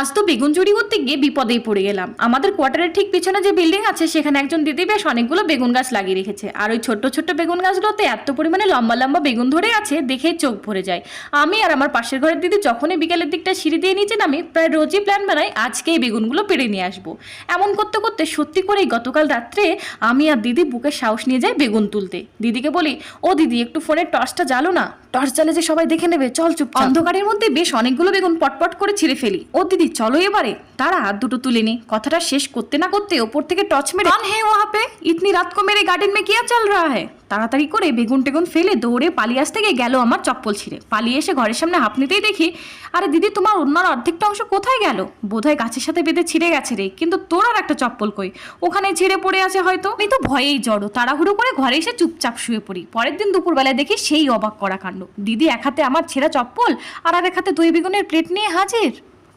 আজ তো বেগুন চুরি করতে গিয়ে বিপদেই পড়ে গেলাম। আমাদের কোয়ার্টারের ঠিক পিছনে যে বিল্ডিং আছে, সেখানে একজন দিদি বেশ অনেকগুলো বেগুন গাছ লাগিয়ে রেখেছে। আর ওই ছোট্ট ছোট্ট বেগুন গাছগুলোতে এত পরিমাণে লম্বা লম্বা বেগুন ধরে আছে, দেখেই চোখ ভরে যায়। আমি আর আমার পাশের ঘরের দিদি যখনই বিকেলের দিকটা সিঁড়ি দিয়ে নিচে নামি, প্রায় রোজই প্ল্যান বানাই, আজকে এই বেগুনগুলো পেড়ে নিয়ে আসব। এমন করতে করতে সত্যি করেই গতকাল রাত্রে আমি আর দিদি বুকের সাহস নিয়ে যাই বেগুন তুলতে। দিদিকে বলি, ও দিদি, একটু ফোনের টর্চটা জ্বালো না। টর্চ জ্বালে যে সবাই দেখে নেবে। চল চুপ অন্ধকারের মধ্যে বেশ অনেকগুলো বেগুন পটপট করে ছিঁড়ে ফেলি। ও দিদি চলো এবারে। তারা হাত দুটো তুলে নি। কথাটা শেষ করতে না করতে ওপর থেকে টর্চ মেরে কন হে ওহা পে। ইতনি রাত কো মেরে গার্ডেন মে কিয়া চল রা হ্যায়? তাড়াতাড়ি করে বেগুন টেগুন ফেলে দৌড়ে পালিয়ে আসতে গিয়ে গেল আমার চপ্পল ছিঁড়ে। পালিয়ে এসে ঘরের সামনে হাঁপ নিতেই দেখি আরে দিদি তোমার অন্যার অর্ধেকটা অংশ কোথায় গেল? বোধহয় গাছের সাথে বেঁধে ছিঁড়ে গেছে রে কিন্তু তোর আর একটা চপ্পল কই? ওখানে ছিঁড়ে পড়ে আছে হয়তো। আমি তো ভয়েই জড়ো তাড়াহুড়ো করে ঘরে এসে চুপচাপ শুয়ে পড়ি। পরের দিন দুপুরবেলায় দেখি সেই অবাক করা কাণ্ড। দিদি এক হাতে আমার ছেঁড়া চপ্পল আর আর এক হাতে দই বেগুনের প্লেট নিয়ে হাজির।